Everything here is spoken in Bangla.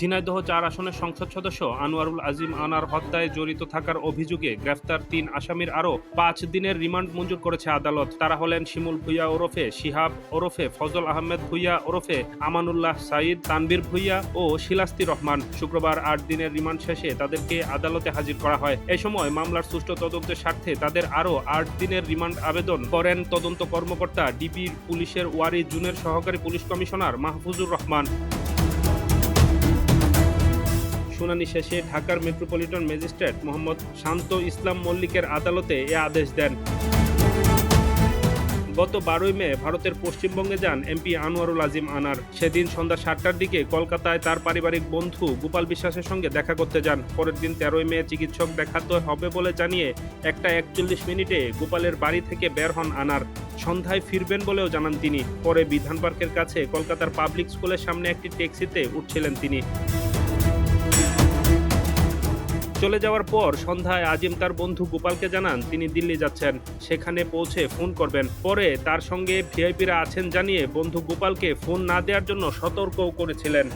ঝিনাইদহ চার আসনের সংসদ সদস্য আনোয়ারুল আজিম আনার হত্যায় জড়িত থাকার অভিযোগে গ্রেফতার তিন আসামির আরও পাঁচ দিনের রিমান্ড মঞ্জুর করেছে আদালত। তারা হলেন শিমুল ভুইয়া ওরফে শিহাব ওরফে ফজল আহমেদ ভুইয়া ওরফে আমানুল্লাহ সাইদ তানবীর ভুইয়া ও শিলাস্তি রহমান। শুক্রবার আট দিনের রিমান্ড শেষে তাদেরকে আদালতে হাজির করা হয়। এ সময় মামলার সুষ্ঠু তদন্তের স্বার্থে তাদের আরও আট দিনের রিমান্ড আবেদন করেন তদন্ত কর্মকর্তা ডিবি পুলিশের ওয়ারি জুনের সহকারী পুলিশ কমিশনার মাহফুজুর রহমান। শুনানি শেষে ঢাকার মেট্রোপলিটন ম্যাজিস্ট্রেট মোহাম্মদ শান্ত ইসলাম মল্লিকের আদালতে এ আদেশ দেন। গত বারোই মে ভারতের পশ্চিমবঙ্গে যান এমপি আনোয়ারুল আজিম আনার। সেদিন সন্ধ্যা সাতটার দিকে কলকাতায় তার পারিবারিক বন্ধু গোপাল বিশ্বাসের সঙ্গে দেখা করতে যান। পরের দিন তেরোই মে চিকিৎসক দেখাতে হবে বলে জানিয়ে একটা একচল্লিশ মিনিটে গোপালের বাড়ি থেকে বের হন আনার। সন্ধ্যায় ফিরবেন বলেও জানান তিনি। পরে বিধান পার্কের কাছে কলকাতার পাবলিক স্কুলের সামনে একটি ট্যাক্সিতে উঠছিলেন তিনি। চলে যাওয়ার পর সন্ধ্যায় আজিম তার বন্ধু গোপালকে জানান তিনি দিল্লি যাচ্ছেন। সেখানে পৌঁছে ফোন করবেন। পরে তার সঙ্গে ভিআইপিরা আছেন জানিয়ে বন্ধু গোপালকে ফোন না দেওয়ার জন্য সতর্কও করেছিলেন।